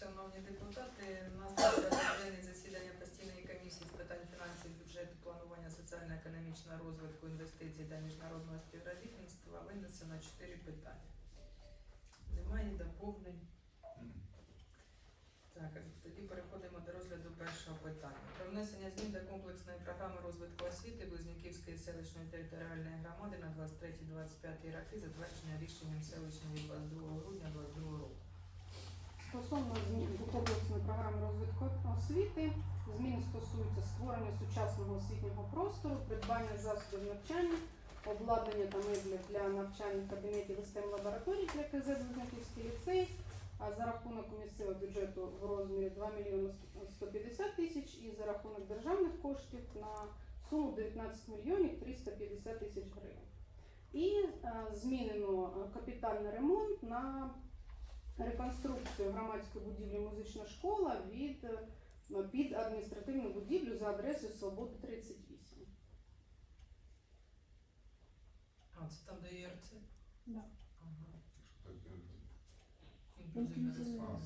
Шановні депутати, у нас на денний засідання постійної комісії з питань фінансів, бюджету, планування соціально-економічного розвитку, інвестицій та міжнародного співробітництва винесено чотири питання. Немає доповнень. Так, тоді переходимо до розгляду першого питання. Про внесення змін до комплексної програми розвитку освіти Близнюківської селищної територіальної громади на 23-25 роки, затвердження рішенням селищної від 22 грудня 2022 року. Стосовно змін до комплексної програми розвитку освіти, зміни стосуються створення сучасного освітнього простору, придбання засобів навчання, обладнання та меблів для навчальних кабінетів STEM лабораторій для КЗ Близнюківський ліцей, а за рахунок місцевого бюджету в розмірі 2 мільйони 150 тисяч і за рахунок державних коштів на суму 19 мільйонів 350 тисяч гривень. І е, змінено капітальний ремонт на реконструкцію громадської будівлі музична школа від е, під адміністративну будівлю за адресою Свободи 38. А, це там, де ЄРЦ? Да. Ага. Інклюзивна.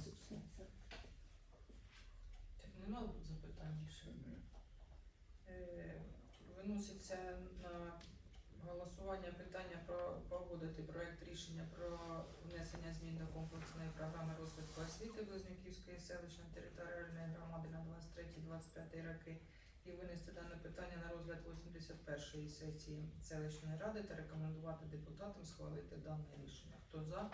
Так нема запитань ні. Е, Виноситься на голосування питання про погодити проект рішення про внесення змін до комплексної програми розвитку освіти Близнюківської селищної територіальної громади на 23-25 роки і винести дане питання на розгляд 81-ї сесії селищної ради та рекомендувати депутатам схвалити дане рішення. Хто за?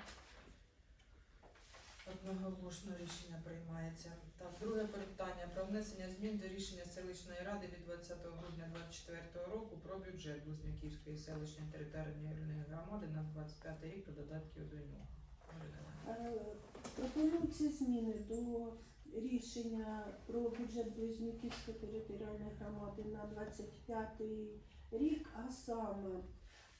Одноголосно рішення приймається. Друге питання про внесення змін до рішення селищної ради від 20 грудня 2024 року про бюджет Близнюківської селищної територіальної громади на 25 рік та додатків до нього. Пропонуються зміни до рішення про бюджет Близнюківської територіальної громади на 25 рік, а саме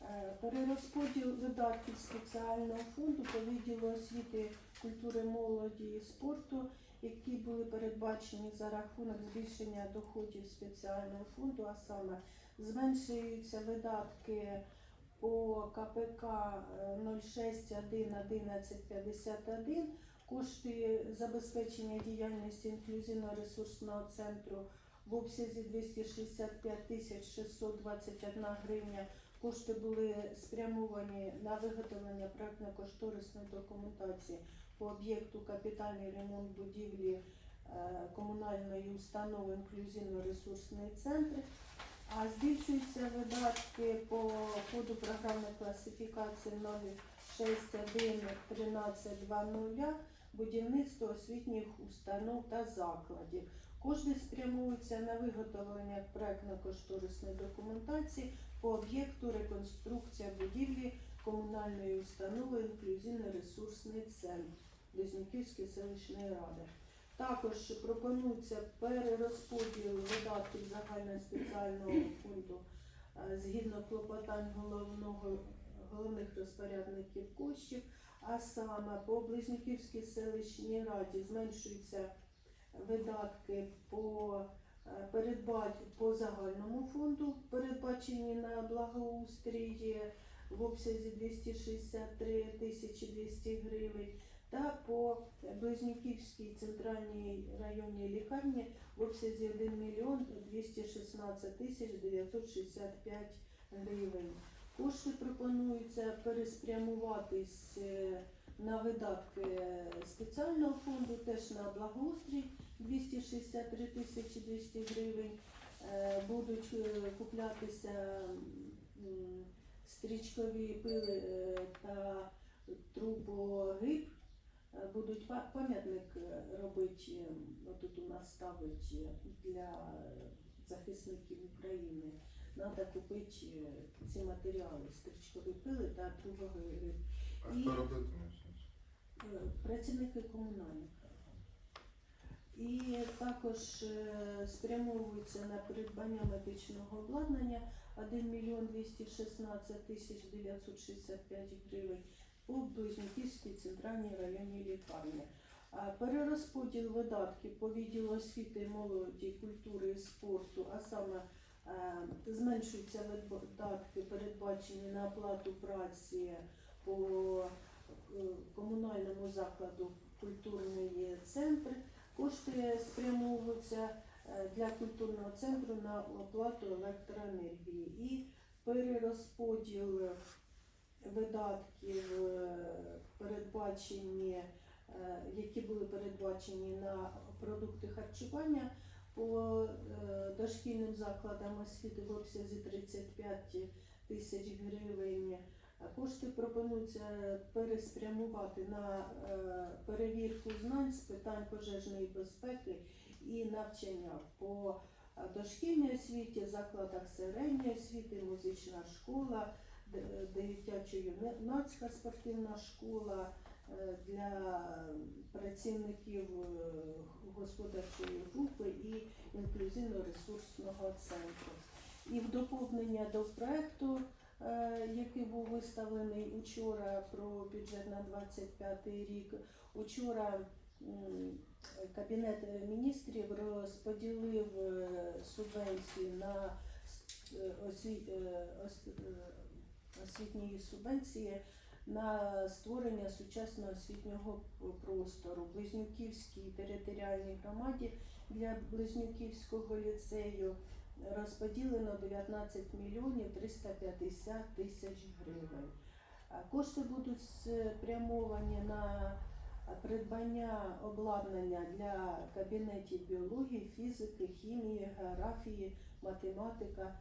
е, перерозподіл видатків спеціального фонду по відділу освіти, культури, молоді і спорту, які були передбачені за рахунок збільшення доходів спеціального фонду, а саме зменшуються видатки по КПК е, 06.1.1151 кошти забезпечення діяльності інклюзивно-ресурсного центру в обсязі 265 тисяч 621 гривня. Кошти були спрямовані на виготовлення проектно-кошторисної документації по об'єкту капітальний ремонт будівлі е, комунальної установи інклюзивно-ресурсний центр. А збільшуються видатки по коду програмної класифікації 0611320 будівництво освітніх установ та закладів. Кошти спрямуються на виготовлення проектно-кошторисної документації по об'єкту реконструкція будівлі комунальної установи інклюзивно-ресурсний центр Близнюківської селищної ради. Також пропонується перерозподіл видатків загального спеціального фонду е, згідно клопотань головного головних розпорядників коштів, а саме по Близнюківській селищній раді зменшуються видатки по е, по загальному фонду, передбачені на благоустрій в обсязі 263 тисячі 200 гривень та по Близнюківській центральній районній лікарні в обсязі 1 мільйон 216 тисяч 965 гривень. Кошти пропонується переспрямуватись е, на видатки спеціального фонду, теж на благоустрій 263 тисячі 200 гривень. Е, Будуть е, куплятися стрічкові пили е, та трубогиб. Будуть пам'ятник робити, отут у нас ставить для захисників України. Треба купити ці матеріали, стрічкові пили та трубогиб. А хто робитиме Працівники комунальних. І також е, спрямовується на придбання медичного обладнання 1 мільйон 216 тисяч 965 гривень по Близнюківській центральній районній лікарні. Перерозподіл видатків по відділу освіти, молоді, культури і спорту, а саме е, зменшуються видатки, передбачені на оплату праці по комунальному закладу культурний центр. Кошти спрямовуються е, для культурного центру на оплату електроенергії і перерозподіл видатків, е, передбачені, е, які були передбачені на продукти харчування по дошкільним закладам освіти в обсязі 35 тисяч гривень. Кошти пропонується переспрямувати на е, перевірку знань з питань пожежної безпеки і навчання по е, дошкільній освіті, закладах середньої освіти, музична школа, д- дитячо-юнацька спортивна школа е, для працівників е, господарчої групи і інклюзивно-ресурсного центру. І в доповнення до проекту, е, який був виставлений учора про бюджет на 25 рік, учора Кабінет міністрів розподілив е, субвенції на е, осві- е, ос- е, освітні субвенції на створення сучасного освітнього простору. Близнюківській територіальній громаді для Близнюківського ліцею розподілено 19 мільйонів 350 тисяч гривень. Кошти будуть спрямовані на придбання обладнання для кабінетів біології, фізики, хімії, географії, математика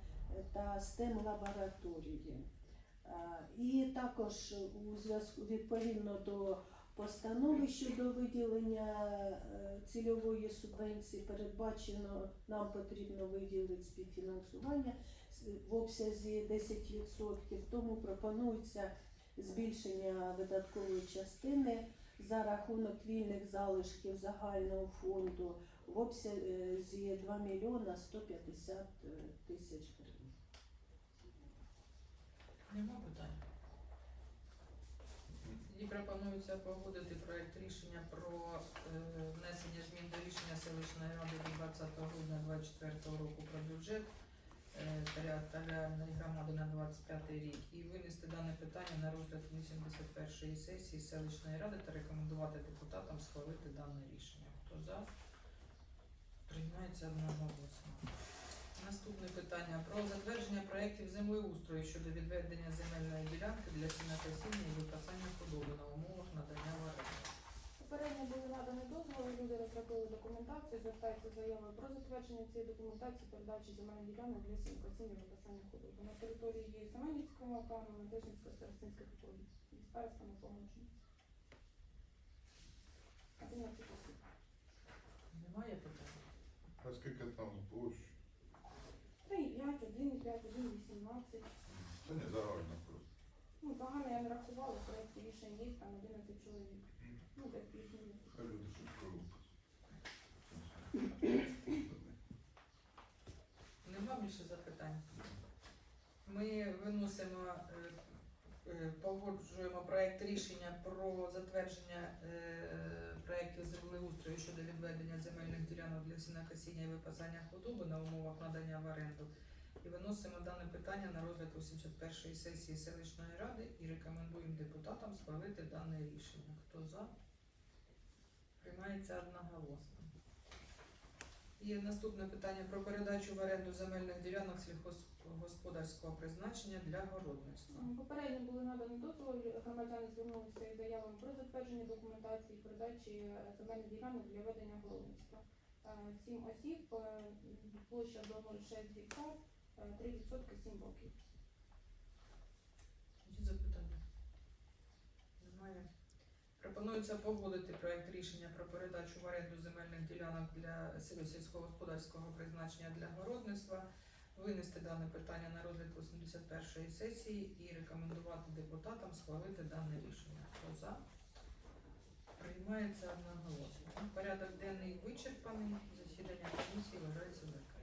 та STEM лабораторії. І також у зв'язку відповідно до постанови щодо виділення е, цільової субвенції передбачено, нам потрібно виділити співфінансування в обсязі 10%, тому пропонується збільшення видаткової частини за рахунок вільних залишків загального фонду в обсязі 2 мільйона 150 тисяч гривень. Нема питань. Пропонується погодити проект рішення про е, внесення змін до рішення селищної ради від 20 грудня 2024 року про бюджет е, територіальної громади на 25 рік і винести дане питання на розгляд 81-ї сесії селищної ради та рекомендувати депутатам схвалити дане рішення. Хто за? Приймається одноголосно. Наступне питання про затвердження проєктів землеустрою щодо відведення земельної ділянки для сінокосіння і випасання худоби на умовах надання в оренду. Попередньо були надані дозволи, люди розробили документацію, звертаються заявою про затвердження цієї документації, передачі земельних ділянок для сінокосіння і випасання худоби. На території є Семенівського округу, Надежницького старостинських округів. І старостами погоджені. 11 осіб. Немає питань? А скільки там площ? 3,5, 1,5, 1,18. Це не загально просто. Ну, загально я не рахувала, в проєкті рішень є, там 11 чоловік. Ну, це плюс-мінус. Хай люди щось пробують. Нема більше запитань. Ми виносимо, е, е, погоджуємо проект рішення про затвердження е, проєктів землеустрою щодо відведення земельних ділянок для сінокосіння і випасання худоби на умовах надання в оренду. І виносимо дане питання на розгляд 81-ї сесії селищної ради і рекомендуємо депутатам схвалити дане рішення. Хто за? Приймається одноголосно. І наступне питання про передачу в оренду земельних ділянок сільхозгосподарського призначення для городництва. Попередньо були надані дозволи, громадяни звернулися із заявами про затвердження документації передачі е, земельних ділянок для ведення городництва. Е, Сім осіб, е, площа до 0,6 гектар, 3% 7 років. Пропонується погодити проект рішення про передачу в оренду земельних ділянок для сільськогосподарського призначення для городництва, винести дане питання на розгляд 81-ї сесії і рекомендувати депутатам схвалити дане рішення. Хто за? Приймається одноголосно. Порядок денний вичерпаний. Засідання комісії вважається закритим.